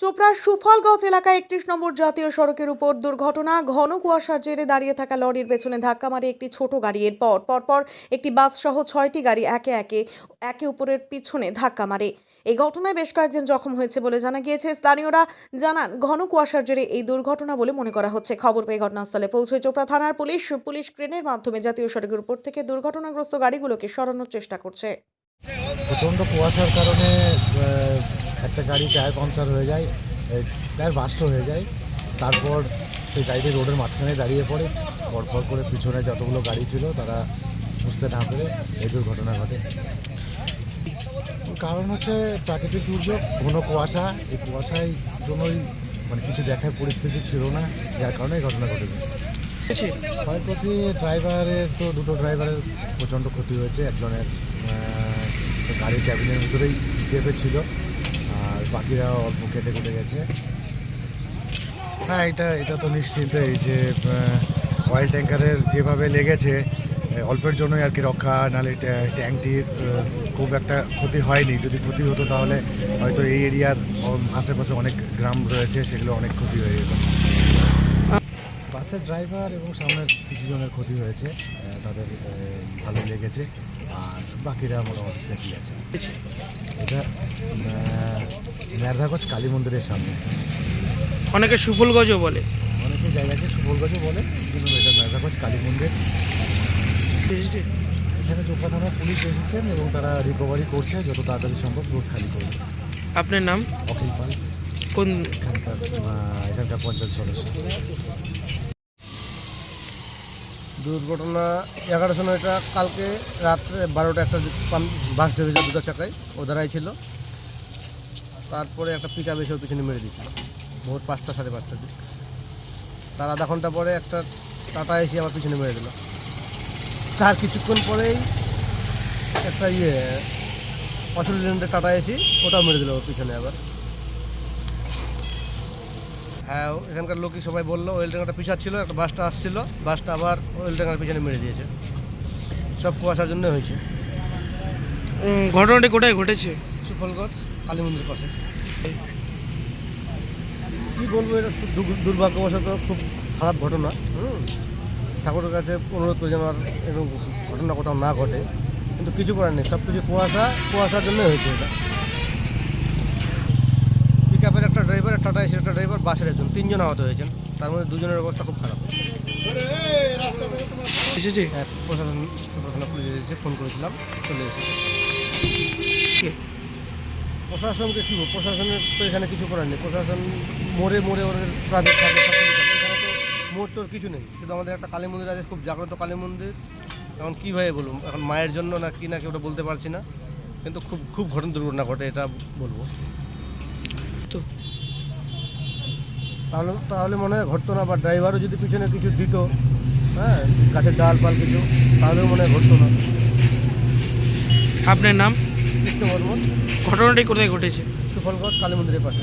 চোপড়ার সুফলগঞ্জ এলাকায় একত্রিশ নম্বর জাতীয় সড়কের উপর দুর্ঘটনা, ঘন কুয়াশার জেরে দাঁড়িয়ে থাকা লরির পেছনে ধাক্কা মারে একটি ছোট গাড়ি। এরপর, পরপর একটি বাস সহ ছয়টি গাড়ি একে একে একে উপরের পিছনে ধাক্কা মারে। এই ঘটনায় বেশ কয়েকজন জখম হয়েছে বলে জানা গিয়েছে। স্থানীয়রা জানান, ঘন কুয়াশার জেরে এই দুর্ঘটনা বলে মনে করা হচ্ছে। খবর পেয়ে ঘটনাস্থলে পৌঁছয় চোপড়া থানার পুলিশ। পুলিশ ক্রেনের মাধ্যমে জাতীয় সড়কের উপর থেকে দুর্ঘটনাগ্রস্ত গাড়িগুলোকে সরানোর চেষ্টা করছে। প্রচণ্ড কুয়াশার কারণে একটা গাড়ি টায়ার পাংচার হয়ে যায় টায়ার বাস্ট হয়ে যায়, তারপর সেই গাড়িটি রোডের মাঝখানে দাঁড়িয়ে পড়ে। পরপর করে পিছনে যতগুলো গাড়ি ছিল, তারা বুঝতে না পেরে এই দুর্ঘটনা ঘটে। কারণ হচ্ছে প্রাকৃতিক দুর্যোগ ঘন কুয়াশা, এই কুয়াশায় জন্যই মানে কিছু দেখার পরিস্থিতি ছিল না, যার কারণে এই ঘটনা ঘটেছে। ক্ষয়ক্ষতি ড্রাইভারের তো দুটো ড্রাইভারের প্রচণ্ড ক্ষতি হয়েছে, একজনের গাড়ির ক্যাবিনের ভিতরেই চেপে ছিল আর বাকিরা অল্প কেটে কেটে গেছে। হ্যাঁ এটা এটা তো নিশ্চিন্তই যে অয়েল ট্যাঙ্কারের যেভাবে লেগেছে অল্পের জন্যই আর কি রক্ষা, নাহলে ট্যা- ট্যাঙ্কটির খুব একটা ক্ষতি হয়নি। যদি ক্ষতি হতো তাহলে হয়তো এই এরিয়ার আশেপাশে অনেক গ্রাম রয়েছে, সেগুলো অনেক ক্ষতি হয়ে যেত। বাসের ড্রাইভার এবং সামনের কিছু জনের ক্ষতি হয়েছে তাদের ভালো লেগেছে। আর বাকিরা মোটামুটি সেফলি আছে। এটা মেরধাগজ কালী মন্দিরের সামনে। অনেকে সুফলগজও বলে। অনেকে জায়গাকে সুবলগঞ্জ বলে কিন্তু এটা মেরধাগজ কালী মন্দির। এখানে চোপড়া থানার পুলিশ এসেছেন এবং তারা রিকভারি করছে যত তাড়াতাড়ি সম্ভব রোড খালি করবে আপনার নাম? অখিল পাল। কোন এখানকার এখানকার পঞ্চায়েত সদস্য। দুর্ঘটনা এগারো সময়টা কালকে রাত্রে বারোটা একটা বাস ঢেকেছে দুটো চাকায়, ও দাঁড়াই ছিল তারপরে একটা পিক আপ এসে ওর পিছনে মেরে দিয়েছিল। ভোর পাঁচটা সাড়ে পাঁচটার দিক তার আধা ঘণ্টা পরে একটা টাটা এসে আমার পিছনে মেরে দিল। তার কিছুক্ষণ পরেই একটা ইয়ে অসুলিল্যান্ডের টাটা এসি ওটাও মেরে দিল ওর পিছনে আবার। এখানকার লোকই সবাই বলল ওয়েল ট্যাঙ্কারটা পিছাচ্ছিল একটা বাসটা আসছিল বাসটা আবার ওয়েল ট্যাঙ্কার পিছনে মেরে দিয়েছে। সব কুয়াশার জন্য হয়েছে। ঘটনাটি কোথায় ঘটেছে? সুফলগঞ্জ কালী মন্দির পাশে। কী বলব এটা খুব দুর্ভাগ্যবশত খুব খারাপ ঘটনা হুম? ঠাকুরের কাছে অনুরোধ করে যেন আর এরকম ঘটনা কোথাও না ঘটে। কিন্তু কিছু করার নেই সব কিছু কুয়াশা কুয়াশার জন্যই হয়েছে এটা। আপের একটা ড্রাইভার টাটা একটা ড্রাইভার বাসের একজন তিনজন আহত হয়েছেন। তার মধ্যে দুজনের অবস্থা খুব খারাপ। এসেছে? হ্যাঁ প্রশাসন প্রশাসন পুলিশ এসেছে ফোন করেছিলাম চলে এসেছে। প্রশাসনকে কী প্রশাসনের তো এখানে কিছু করার নেই। প্রশাসন মোড়ে মোড়ে ওদের প্রাইভেট মোড় তোর কিছু নেই। শুধু আমাদের একটা কালী মন্দির আছে খুব জাগ্রত কালী মন্দির। এখন কীভাবে বলুন এখন মায়ের জন্য না কি না কি ওটা বলতে পারছি না। কিন্তু খুব খুব ঘটনা দুর্ঘটনা ঘটে এটা বলব। তো। তাহলে তাহলে মনে হয় ঘটতো না বা ড্রাইভারও যদি পিছনে কিছু দিত হ্যাঁ গাছের ডাল পাল কিছু তাহলেও মনে হয় ঘটতো না। আপনার নাম? কৃষ্ণ বর্মন ঘটনাটি কোথায় ঘটেছে? সুফলগঞ্জ কালী মন্দিরের পাশে।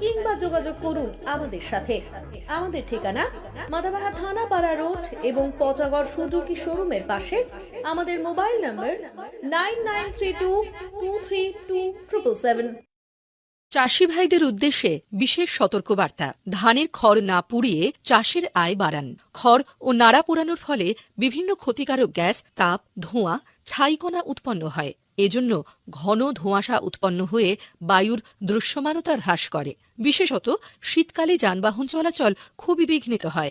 কিংবা যোগাযোগ করুন আমাদের সাথে। আমাদের ঠিকানা মাদাবাড়া থানাপাড়া রোড এবং পচাগড় সুজুকি শোরুমের পাশে। আমাদের mobile number nine nine three two two three two triple seven. চাষি ভাইদের উদ্দেশ্যে বিশেষ সতর্কবার্তা। ধানের খড় না পুড়িয়ে চাষের আয় বাড়ান। খড় ও নাড়া পোড়ানোর ফলে বিভিন্ন ক্ষতিকারক গ্যাস, তাপ, ধোঁয়া ছাইকণা উৎপন্ন হয়। এজন্য ঘন ধোঁয়াশা উৎপন্ন হয়ে বায়ুর দৃশ্যমানতা হ্রাস করে। বিশেষত শীতকালে যানবাহন চলাচল খুবই বিঘ্নিত হয়।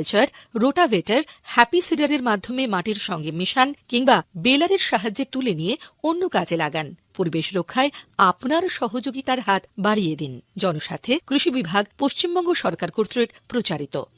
মালচার রোটাভেটার, হ্যাপি সিডারের মাধ্যমে মাটির সঙ্গে মেশান কিংবা বেলারের সাহায্যে তুলে নিয়ে অন্য কাজে লাগান। পরিবেশ রক্ষায় আপনার সহযোগিতার হাত বাড়িয়ে দিন। জনস্বার্থে কৃষি বিভাগ পশ্চিমবঙ্গ সরকার কর্তৃক প্রচারিত।